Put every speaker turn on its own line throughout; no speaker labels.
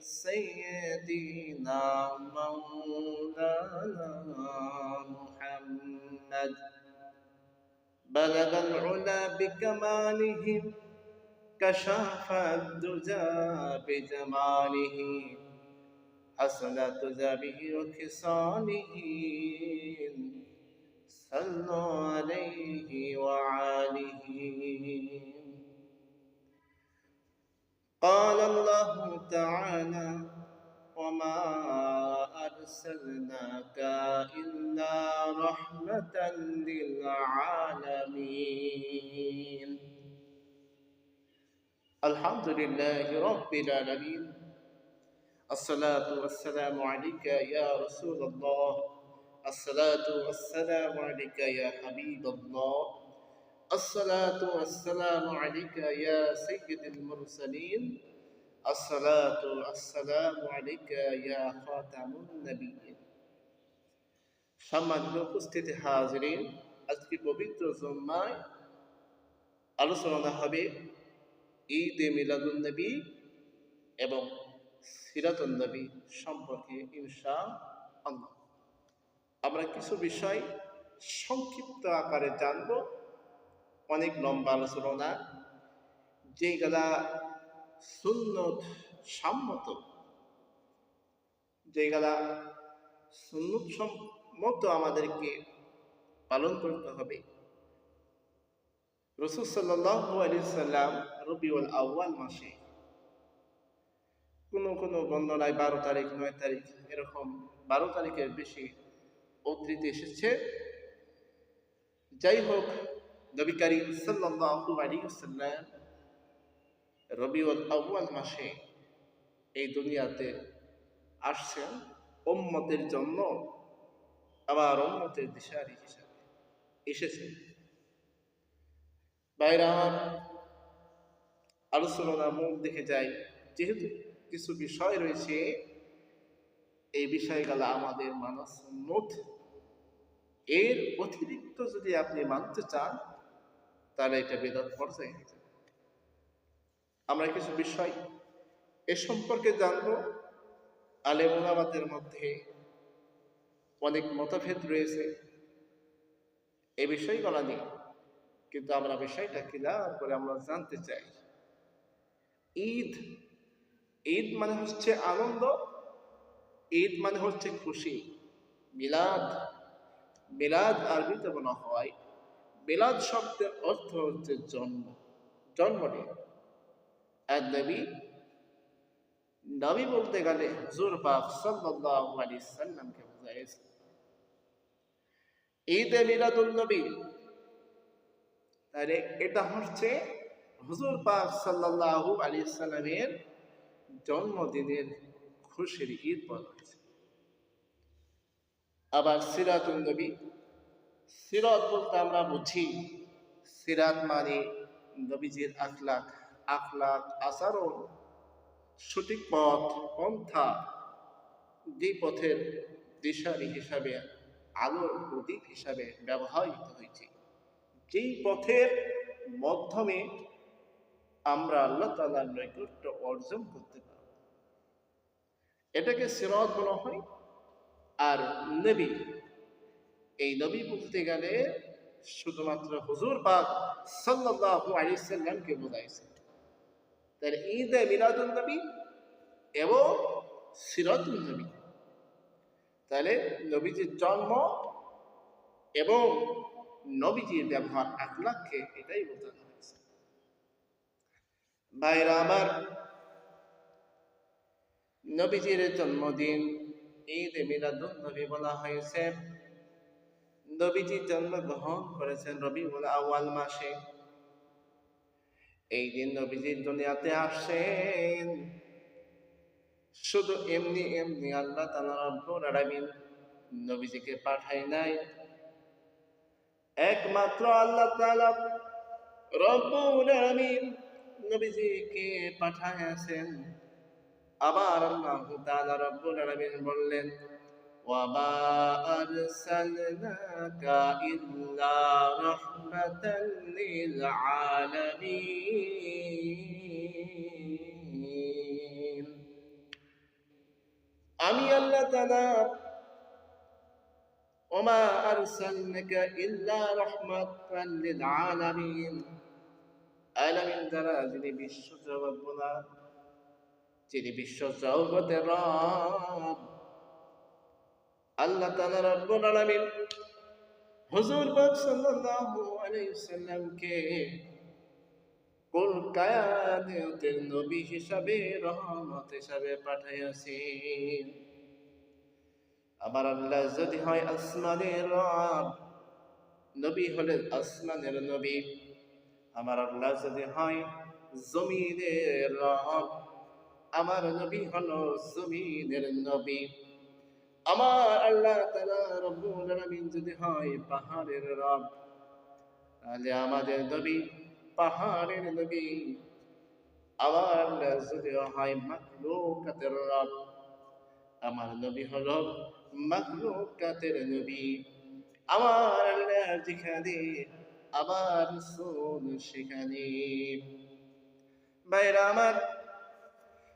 سيدنا مولانا محمد. بلغ العلا بكمالهم كشف الدجى بجماله حسنت ذبه وخصاله صلوا عليه وعاله قال الله تعالى وما أرسلناك إلا رحمة للعالمين. الحمد لله رب العالمين. الصلاة والسلام عليك يا رسول الله. الصلاة والسلام عليك يا حبيب الله. الصلاة والسلام عليك يا سيد المرسلين الصلاة والسلام عليك يا خاتم النبيين সম্মানিত উপস্থিতি হাজিরিন আজকে পবিত্র জম্মায় আলোচনা হবে ঈদ এ মিলাদুল নবী এবং সিরাতুল নবী সম্পর্কে ইনশা আল্লাহ আমরা কিছু বিষয় সংক্ষিপ্ত আকারে জানবো অনেক লম্বা আলোচনা। যেগুলা সুন্নত সম্মত যেগুলা সুন্নত সম্মত আমাদেরকে পালন করতে হবে। রসুল সাল্লাম রবিউল আউ্য়াল মাসে কোনো কোনো বন্দনায় বারো তারিখ, নয় তারিখ এরকম বারো তারিখের বেশি উদ্ধৃতি এসেছে। যাই হোক নবী করিম সাল্লাল্লাহু আলাইহি ওয়াসাল্লাম রবিউল আউয়াল মাসে এই দুনিয়াতে আসছেন উম্মতের জন্য, আবার উম্মতের দিশারি হিসাবে এসেছেন। বাইরে আমার আলোচনা মুখ দেখে যায় যেহেতু কিছু বিষয় রয়েছে, এই বিষয়গুলো আমাদের মানস নথ এর অতিরিক্ত যদি আপনি মানতে চান তাহলে এটা বেদাত পর্যায়ে আমরা কিছু বিষয় এ সম্পর্কে জানব। আলেমুলামাদের মধ্যে অনেক মতভেদ রয়েছে। এ এই বিষয়গুলো নিয়ে কিন্তু আমরা বিষয়টা ক্লিয়ার করে আমরা জানতে চাই। ঈদ ঈদ মানে হচ্ছে আনন্দ, ঈদ মানে হচ্ছে খুশি। মিলাদ মিলাদ আরবিতে বলা হয় মিলাদ শব্দের অর্থ হচ্ছে জন্ম, জন্মদিন। আর নবী নবী বলতে গেলে হুজুর পাক সাল্লাল্লাহু আলাইহি সাল্লামকে বোঝাইছে ঈদে মিলাদুল নবী। তাহলে এটা হচ্ছে হুজুর পাক সাল্লাল্লাহু আলাইহি সাল্লামের জন্মদিনের খুশির ঈদ বলা হয়েছে। আবার সিরাতুল নবী। সিরাত বলতে আমরা বুঝি, সিরাত মানে নবীজির আখলাক আখলাক আচরণ, সঠিক পথ, পন্থা যে পথের দিশারি হিসাবে, আলোর প্রতীক হিসাবে ব্যবহৃত হয়েছে। যেই পথের মাধ্যমে আমরা আল্লাহ তালার নৈকট্য অর্জন করতে পারব। এটাকে সিরাত বলা হয়। আর নবী এই নবী বলতে গেলে শুধুমাত্র হুজুর পাক সাল্লাল্লাহু আলাইহি সাল্লামকে বোঝাইছে। তার ঈদ মিলাদুন নবী এবং সিরাতুল নবী। তাহলে নবীজির জন্ম এবং নবীজির ব্যবহার আখলাককে এটাই বোঝানো হয়েছে। ভাইরা আমার, নবীজির জন্মদিন ঈদ মিলাদুন নবী বলা হয়েছে। নবীজি জন্মগ্রহণ করেছেন রবি আওয়াল মাসে। এই দিন নবীজি দুনিয়াতে আসেন শুধু এমনি এমনি আল্লাহ আলামিন নবীজিকে পাঠায় নাই। একমাত্র আল্লাহ তাআলা রব্বুল আলামিন নবীজিকে পাঠাইয়াছেন আবার আল্লাহ তাআলা রব্বুল আলামিন বললেন وما أرسلناك إلا رحمة للعالمين أمي الله تعالى وما أرسلناك إلا رحمة للعالمين عالمين ترى جني بالشجرة ربنا جني بالشجرة رب আল্লাহ তাআলা রব্বুল আলামিন হুজুর পাক সাল্লাল্লাহু আলাইহি সাল্লামকে কুল কায়াতের নবী হিসাবে, রহমত হিসাবে পাঠাইয়াছেন। আমার আল্লাহ যদি হয় আসমানের রব, নবী হলেন আসমানের নবী। আমার আল্লাহ যদি হয় জমিনের রব, আমার নবী হলো জমিনের নবী। আমার আল্লাহ রব্বুল আলামিন যদি হয় পাহাড়ের রব, তাহলে আমাদের নবী পাহাড়ের নবী। আমার যদি হয় মাখলুকাতের রব, আমার নবী হলো মাখলুকাতের নবী। আমার আল্লাহ যেখানে, আমার সোন সেখানে। ভাইরা আমার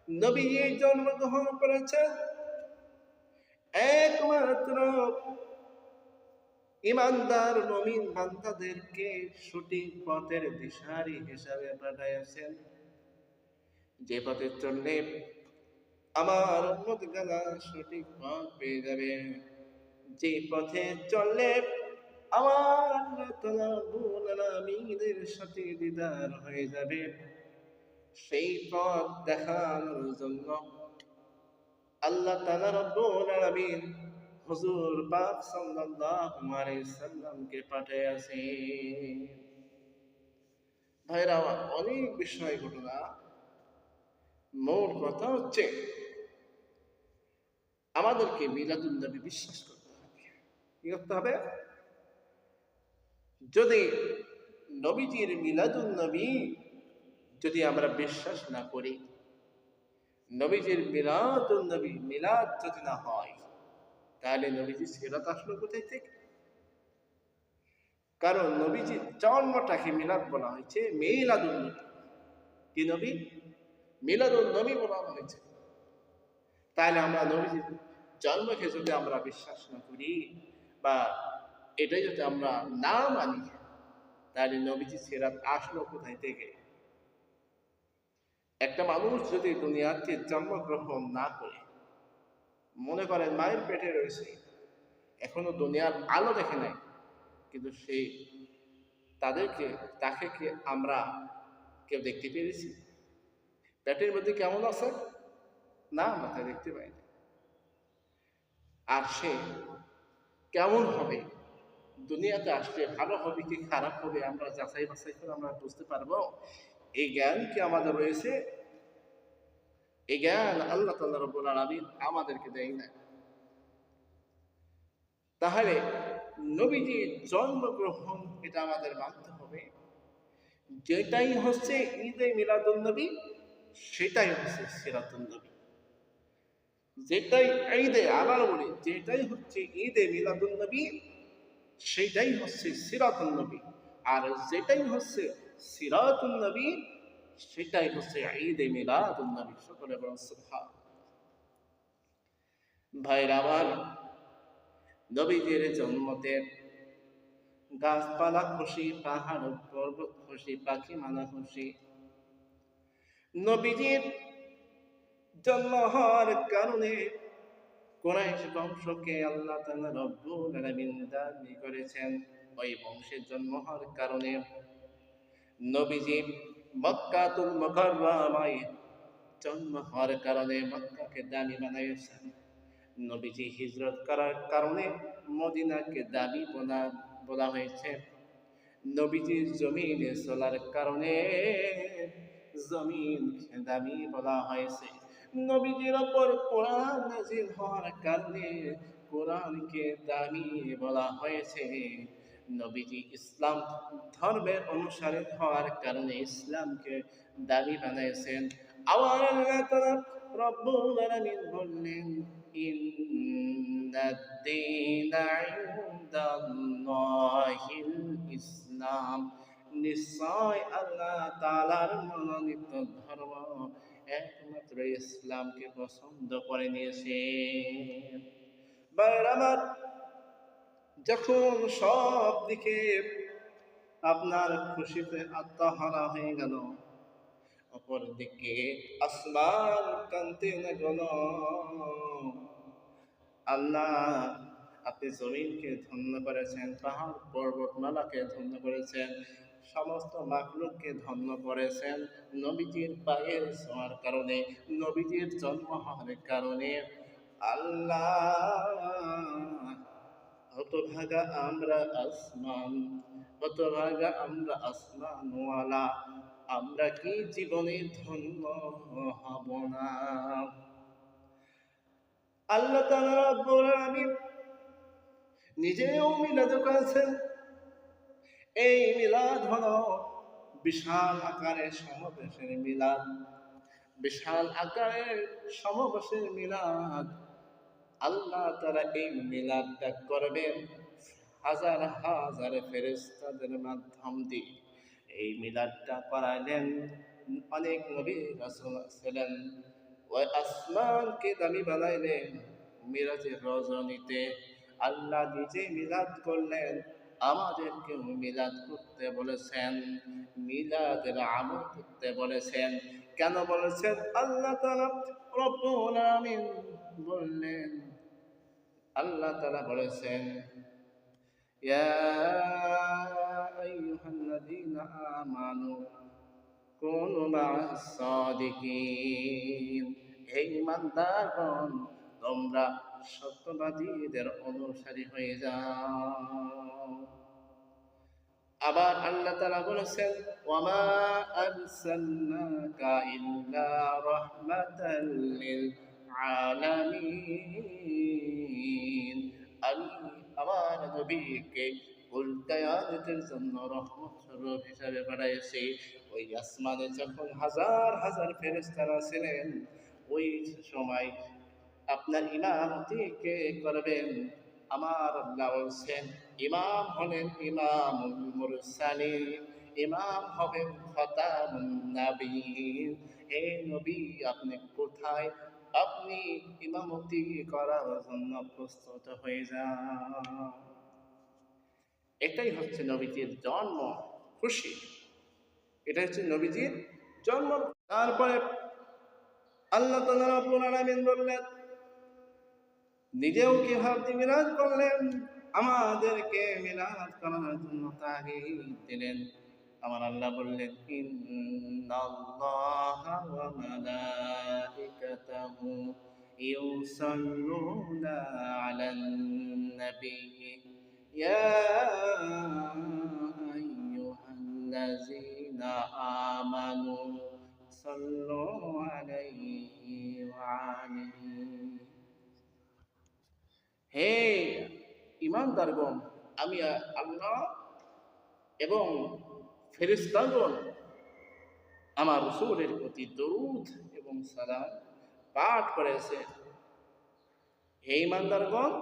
নবী জন্মগ্রহণ করেছেন একমাত্র ইমানদার নমিন বান্দাদেরকে সঠিক পথের দিশারি হিসাবে পাঠাইয়াছেন। যে পথে চললে আমার উন্মত গালা সঠিক পথ পেয়ে যাবে, যে পথে চললে আমার আলামিনের সাথে দিদার হয়ে যাবে, সেই পথ দেখানোর জন্য আল্লাহ তাআলা রব্বুল আলামিন হুজুর পাক সাল্লাল্লাহু আলাইহি সাল্লামকে পাঠিয়েছেন। ভাইরা অনেক বিষয় ঘটনা। মোট কথা হচ্ছে, আমাদেরকে মিলাদুল নবী বিশ্বাস করতে হবে। কি করতে হবে? যদি নবীজির মিলাদুল নবী যদি আমরা বিশ্বাস না করি নবীজির মিলাদুল নবী, মিলাদ যদি না হয়, তাহলে নবীজি সিরাত আসলো কোথায় থেকে? কারণ নবীজির জন্মটাকে মিলাদ বলা হয়েছে মিলাদুল নবী। কি নবী? মিলাদুল নবী বলা হয়েছে। তাহলে আমরা নবীজির জন্মকে যদি আমরা বিশ্বাস না করি, বা এটাই যদি আমরা না মানি, তাহলে নবীজি সিরাত আসলো কোথায় থেকে? একটা মানুষ যদি দুনিয়াতে জন্মগ্রহণ না করে, মনে করেন মায়ের পেটে রয়েছে, এখনও দুনিয়ার আলো দেখে নাই, কিন্তু সে তাদেরকে, তাকে কি আমরা কেউ দেখতে পেরেছি? পেটের মধ্যে কেমন আছে? না তা দেখতে পাই না। আর সে কেমন হবে? দুনিয়াতে আসলে ভালো হবে কি খারাপ হবে আমরা যাচাই বাছাই করে আমরা বুঝতে পারব? এই জ্ঞান কি আমাদের রয়েছে? এই জ্ঞান আল্লাহ তাল্লাহ আলামিন আমাদেরকে দেয় না তাহলে নবীজির জন্মগ্রহণ এটা আমাদের মানতে হবে। যেটাই হচ্ছে ঈদে মিলাদুল নবী, সেটাই হচ্ছে সিরাতুল নবী। যেটাই ঈদে আবার বলি, যেটাই হচ্ছে ঈদে মিলাদুল নবী, সেটাই হচ্ছে সিরাতুল নবী। আর যেটাই হচ্ছে সিরাতুল নবী, সেটাই হচ্ছে ঈদে মিলাদুল নবী। সকলে সুবহান। জন্মতে গাছপালা খুশি, পাহাড় পর্বত খুশি, পাখি খুশি। নবীজির জন্ম হওয়ার কারণে কোরাইশ বংশকে আল্লাহ তাআলা রব্বুল দাবি করেছেন। ওই বংশের জন্ম হওয়ার কারণে নবীজি মক্কাতুল মুকাররমায় জন্ম কারণে মক্কাকে দামি বানাইছেন নবীজি হিজরত করার কারণে মদিনাকে দামি বলা বলা হয়েছে। নবীজির জমিনে চলার কারণে জমিন দামি বলা হয়েছে। নবীজির ওপর কোরআন নাজিল হওয়ার কারণে কোরআনকে দামি বলা হয়েছে। নবীজি ইসলাম ধর্মের অনুসারে হওয়ার কারণে ইসলামকে দাবি বানাইছেন আবার আল্লাহ তাআলা রব্বুল আলামিন বললেন ইসলাম। নিশ্চয় আল্লাহ তাআলার মনোনীত ধর্ম একমাত্র ইসলামকে পছন্দ করে নিয়েছে। বাইর আমার যখন সব দিকে আপনার খুশিতে আত্মহারা হয়ে গেল, অপরদিকে আসমান কান্তে না গেল আল্লাহ, আপনি জমিনকে ধন্য করেছেন, পাহাড় পর্বতমালাকে ধন্য করেছেন, সমস্ত মাকলুককে ধন্য করেছেন, নবীজির পায়ের ছোঁয়ার কারণে, নবীজির জন্ম হওয়ার কারণে। আল্লাহ হতভাগা আমরা আসমান হতভাগা আমরা আসমানওয়ালা আমরা কি জীবনে ধন্য হব না? আল্লাহ তাআলা রব্বুল আলামিন নিজেও মিলাদ করেছেন। এই মিলাদ হলো বিশাল আকারের সমাবেশের মিলাদ, বিশাল আকারের সমাবেশের মিলাদ। আল্লাহ তারা এই মিলাদটা করবেন হাজার হাজার ফেরেস্তাদের মাধ্যম দিয়ে। এই মিলাদটা করাইলেন অনেক নবী রাসূল ছিলেন ওই আসমানকে দামি বানাইলেন মিরাজের রজনীতে। আল্লাহ নিজে মিলাদ করলেন, আমাদেরকে মিলাদ করতে বলেছেন, মিলাদের আমল করতে বলেছেন। কেন বলেছেন? আল্লাহ তাআলা রব্বুল আলামিন বললেন, আল্লাহ তাআলা বলেছেন আমানু হে তোমরা সত্যবাদীদের অনুসারী হয়ে যাও। আবার আল্লাহ তাআলা বলেছেন, ওয়ামা আরসালনাকা আমি আমার নবীকে হিসাবে ওই যখন হাজার হাজার ছিলেন, ওই সময় আপনার করবেন? আমার ইমাম হলেন মুরসালিন। ইমাম হবেন নবীন হে নবী, আপনি কোথায় আপনি ইমামতি করার জন্য প্রস্তুত হয়ে যান। এটাই হচ্ছে নবীজির জন্ম খুশি। এটা হচ্ছে নবীজির জন্ম তারপরে আল্লাহ রব্বুল বললেন, নিজেও কীভাবে মিলাদ করলেন? আমাদেরকে মিলাদ করার জন্য তাগিদ দিলেন। আমার আল্লাহ বললেন ইন্নাল্লাহা ওয়া মালাইকাতাহু ইউসাল্লুনা আলান নবী ইয়া আইয়ুহাল্লাযীনা আমানু সাল্লু আলাইহি ওয়া আলিহি হে ইমানদারগণ, আমি আল্লাহ এবং ফেরেশতাগণ আমার রসুলের প্রতি দরুদ এবং সালাম পাঠ করেছে হে ইমানদারগণ,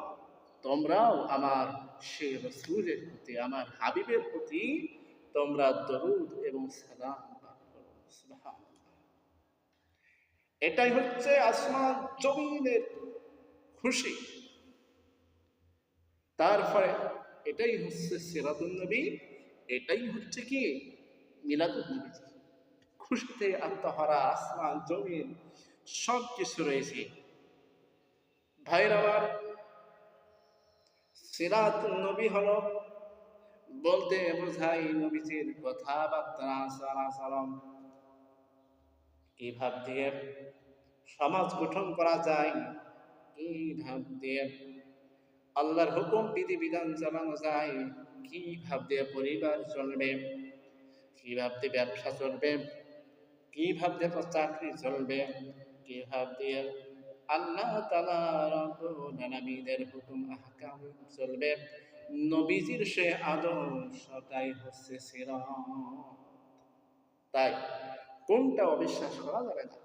তোমরাও আমার সে রসুলের প্রতি, আমার হাবিবের প্রতি তোমরা দরুদ এবং সালাম এটাই হচ্ছে আসমান জমিনের খুশি। তারপরে এটাই হচ্ছে সিরাতুল নবী। এটাই হচ্ছে কি? মিলাদুল খুশিতে আত্মহারা, আসমান, জমিন সব কিছু রয়েছে। ভাইয়ের আমার সিরাত নবী হলো। বলতে বোঝাই নবীজির কথাবার্তা আচার আচরণ। কি ভাব দিয়ে সমাজ গঠন করা যায়। কি ভাব দিয়ে আল্লাহর হুকুম, বিধি, বিধান চালানো যায় কি ভাব দিয়ে পরিবার চলবে? কি ভাব দিয়ে ব্যবসা চলবে? কি ভাব দিয়ে চাকরি চলবে? কি ভাব দিয়ে আল্লাহ তালা রবিদের হুকুম, আহকাম চলবে? নবীজির সে আদর্শটাই হচ্ছে সিরাত। তাই কোনটা অবিশ্বাস করা যাবে না?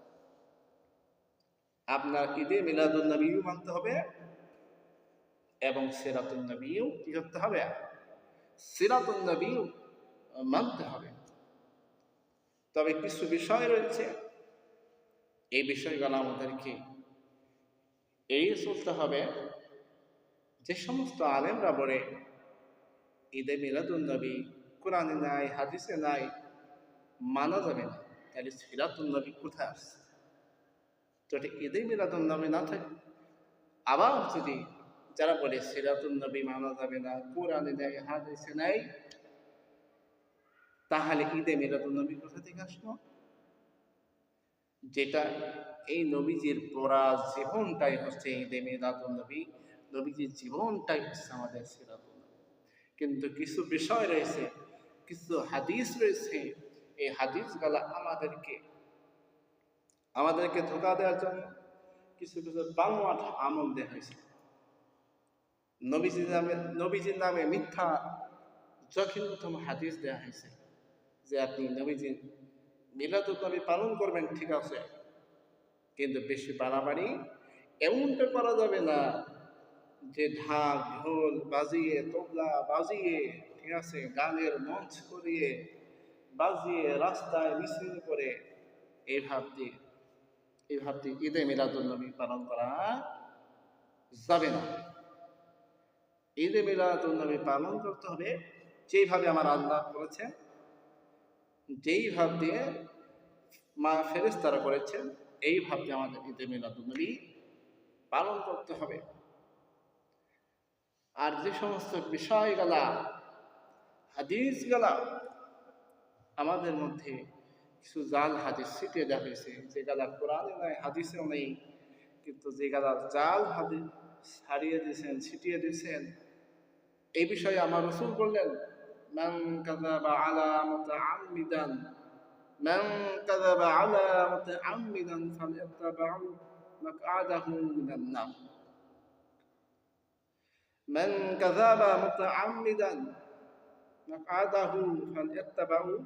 আপনার ঈদে মিলাদুল নবীও মানতে হবে এবং সিরাতুল নবীও করতে হবে? সিরাতুল নবীও মানতে হবে। তবে কিছু বিষয় রয়েছে। এই বিষয়গুলো আমাদেরকে এই চলতে হবে। যে সমস্ত আলেমরা বলে, ঈদে মিলাদুল নবী কোরআনে নাই, হাদিসে নাই, মানা যাবে না। তাহলে সিরাতুল নবী কোথায় আসছে? যদি ঈদে মিলাদুল নবী না থাকে, আবার যদি যারা বলে সিরাতুল নবী মানা যাবে না, কোরআনে নাই হাদিসে নাই তাহলে ঈদে মিলাদুল নবী কোথা থেকে আসলো? যেটা এই নবীজির পড়া জীবনটাই হচ্ছে ঈদে মিলাদুল নবী, নবীজির জীবনটাই হচ্ছে আমাদের সিরাতুল নবী। কিন্তু কিছু বিষয় রয়েছে, কিছু হাদিস রয়েছে, এই হাদিসগুলা আমাদেরকে আমাদেরকে ধোকা দেওয়ার জন্য কিছু কিছু বাংলা আমল দেওয়া হয়েছে। নবীজির নামে নবীজির নামে মিথ্যা যখিনতম হাদিস দেওয়া হয়েছে যে আপনি নবীজি মিলাদুল নবী পালন করবেন, ঠিক আছে। কিন্তু বেশি বাড়াবাড়ি এমনটা করা যাবে না যে ঢাক, ঢোল বাজিয়ে, তবলা বাজিয়ে, ঠিক আছে, গানের মঞ্চ করিয়ে বাজিয়ে রাস্তায় মিছিল করে এই ভাবটি এই ভাবটি ঈদে মিলাদুল নবী পালন করা যাবে না। ঈদে মিলাদুল নবী পালন করতে হবে। যেইভাবে আমার আল্লাহ করেছেন যেই ভাব দিয়ে মা ফেরেস্তারা করেছেন, এই ভাব দিয়ে আমাদের ঈদে মিলাদুল নবী পালন করতে হবে। আর যে সমস্ত বিষয়গুলা, হাদিসগুলা আমাদের মধ্যে কিছু জাল হাদিস ছিটিয়ে দেওয়া হয়েছে যে গালা কোরআনে নাই, হাদিসেও নেই, কিন্তু যে গালা জাল হাদিস হারিয়ে দিয়েছেন, ছিটিয়ে দিয়েছেন এই বিষয়ে আমার রসুল বললেন মান কাযাবা আলা মুতাআম্মিদান মান কাযাবা আলা মুতাআম্মিদান ফালইত্তাবাউ মাকআদাহু মিনান নার من كذب متعمدا مقعده فليتبعوا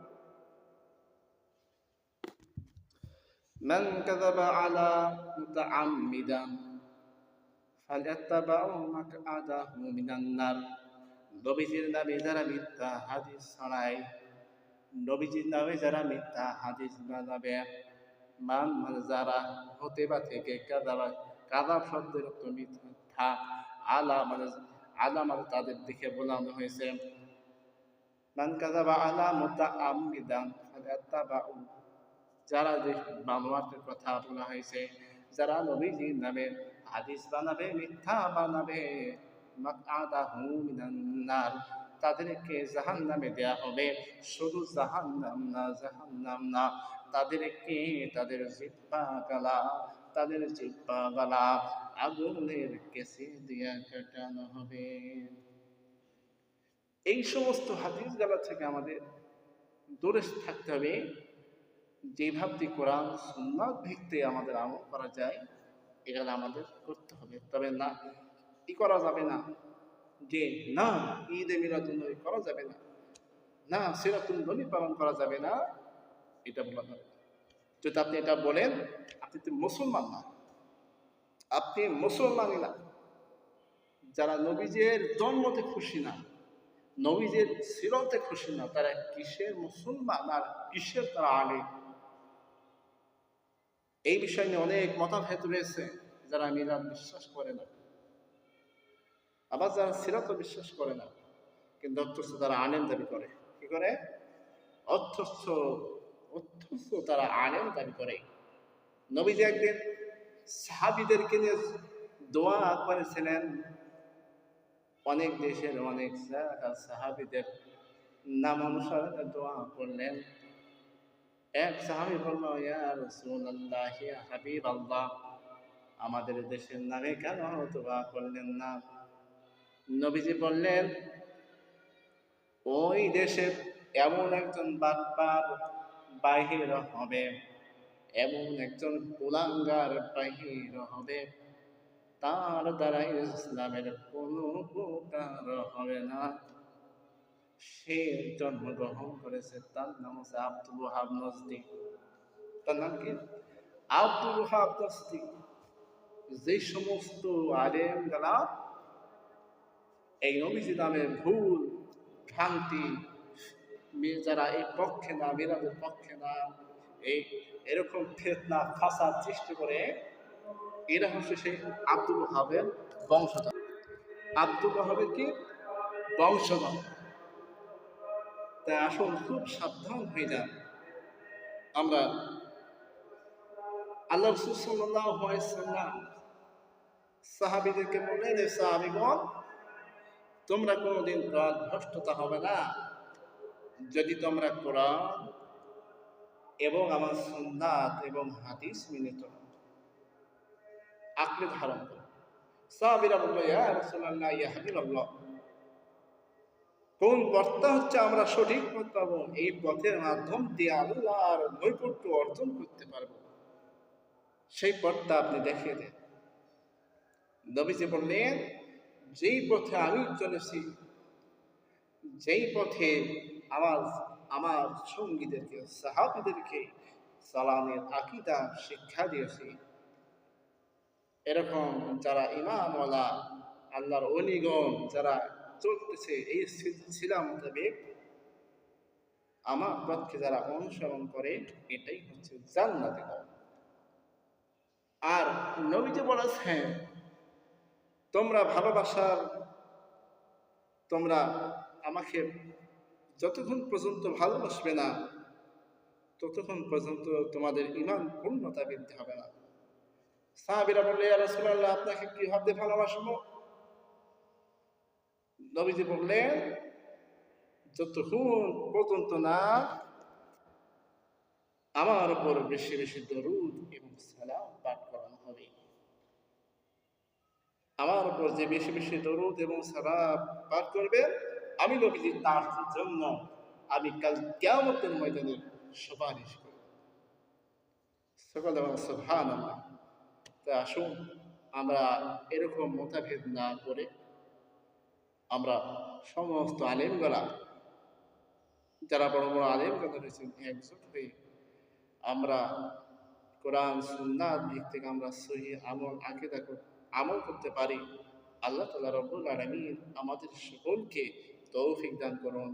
من كذب على متعمدا فليتبعوا مقعده من النار নবীজির নামে যারা মিথ্যা হাদিস ছড়ায় নবীজির নামে যারা মিথ্যা হাদিস বানাবে মান যারা হতে বা থেকে কাদাবা কাদাব শব্দের মিথ্যা, আলা মানে আলা মানে তাদের দিকে বোলানো হয়েছে। মান কাদাবা আলা মুতা আমিদান ফালাত্তাবাউ যারা যে কথা বলা হয়েছে, যারা নবীজির নামে হাদিস বানাবে, মিথ্যা বানাবে। মাকআদাহু মিনান নার তাদেরকে জাহান নামে দেয়া হবে। শুধু জাহান নাম না জাহান নাম না, তাদেরকে তাদের জিব্বা গালা তাদের জিব্বা গালা আগুনের কেসে দিয়া কাটানো হবে। এই সমস্ত হাদিস গালা থেকে আমাদের দূরে থাকতে হবে। যে ভাবটি কোরআন, সুন্নাত ভিত্তি আমাদের আমল করা যায় এটা আমাদের করতে হবে। তবে না কি করা যাবে না? যে না, ঈদে মিলাদুল নবী করা যাবে না। না সিরাতুল নবী পালন করা যাবে না। এটা বলা যাবে যদি আপনি এটা বলেন, আপনি তো মুসলমান না। আপনি মুসলমানই না। যারা নবীজের জন্মতে খুশি না, নবীজের সিরতে খুশি না, তারা কিসের মুসলমান আর কিসের তারা আলে এই বিষয় নিয়ে অনেক মতাভেদ রয়েছে, যারা মিলাদ বিশ্বাস করে না। আবার যারা সিরাত বিশ্বাস করে না, কিন্তু অথচ তারা আলেম দাবি করে। কি করে? অথচ অথচ তারা আলেম দাবি করে। নবীজি একদিন সাহাবিদেরকে নিয়ে দোয়া করেছিলেন, অনেক দেশের অনেক সাহাবিদের নাম অনুসারে দোয়া করলেন। এক সাহাবি বলল, ইয়া রাসূলুল্লাহ, ইয়া হাবিবাল্লাহ, আমাদের দেশের নামে কেন দোয়া করলেন না? নবীজি বললেন, ওই দেশে এমন একজন বাটপার বাহির হবে, এমন একজন কুলাঙ্গার বাহির হবে, তার দ্বারা ইসলামের কোনো উপকার হবে না। সে জন্মগ্রহণ করেছে তার নাম হচ্ছে আব্দুল ওহাব নজদি তার নাম কি? আব্দুল ওহাব নজদি যে সমস্ত আলেম যারা এই নবীজি নামের ভুল ভ্রান্তি যারা এই পক্ষে না মিরাদের পক্ষে না, এই এরকম ফেতনা, ফাসাদ সৃষ্টি করে এরা হচ্ছে সেই আব্দুল ওহাবের বংশধর। আব্দুল ওহাবের কি? বংশধর। তাই আসুন খুব সাবধান হয়ে যান। আমরা আল্লাহ রসুল সাহাবিদেরকে বললেন সাহাবিগণ তোমরা কোনোদিন ভ্রষ্টতা হবে না। যদি তোমরা কোরআন এবং আমার সুন্নাত এবং হাদিস মেনে চলো। আঁকড়ে ধারণ করো সাহাবিরা বলল, ইয়া রাসূলুল্লাহ, ইয়া হাবিবাল্লাহ, কোন পথটা হচ্ছে আমরা সঠিক পথ পাবো? এই পথের মাধ্যম দিয়ে আল্লাহর নৈকট্য অর্জন করতে পারব। সেই পথটা আপনি দেখিয়ে দেন। নবীজি বললেন যেই পথে আমি চলেছি, যেই পথে আমার আমার সঙ্গীদেরকে, সাহাবিদেরকে সালামের আকিদা, শিক্ষা দিয়েছি, এরকম যারা ইমামওয়ালা, আল্লাহর অলিগণ যারা চলতেছে এই সিলসিলা মোতাবেক, আমার পথকে যারা অনুসরণ করে, এটাই হচ্ছে জান্নাতে। আর নবীজি বলেছেন তোমরা ভালোবাসার, তোমরা আমাকে যতক্ষণ পর্যন্ত ভালোবাসবে না, ততক্ষণ পর্যন্ত তোমাদের ইমান পূর্ণতা বৃদ্ধি হবে না। সাহাবিরা বললে রাসূলুল্লাহ, আপনাকে কীভাবে ভালোবাসবো? নবীজি বললেন, যতক্ষণ পর্যন্ত না, আমার উপর বেশি বেশি দরুদ এবং সালাম পাঠ করানো হবে। আমার উপর যে বেশি বেশি দরুদ এবং সালাম পাঠ করবে, আমি নবীজি তার জন্য আমি কাল কেমতের ময়দানে সুপারিশ করব। সকল সুবহান আল্লাহ আসুন, আমরা এরকম মতভেদ না করে আমরা সমস্ত আলেমগলা, যারা বড় বড় আলেমগলা রয়েছেন, একজোট হয়ে আমরা কোরআন, সুন্নাত দিক থেকে আমরা সহি আমল, আকিদা কর- আমল করতে পারি। আল্লাহ তালা রব্বুল আলমিন আমাদের সকলকে তৌফিক দান করুন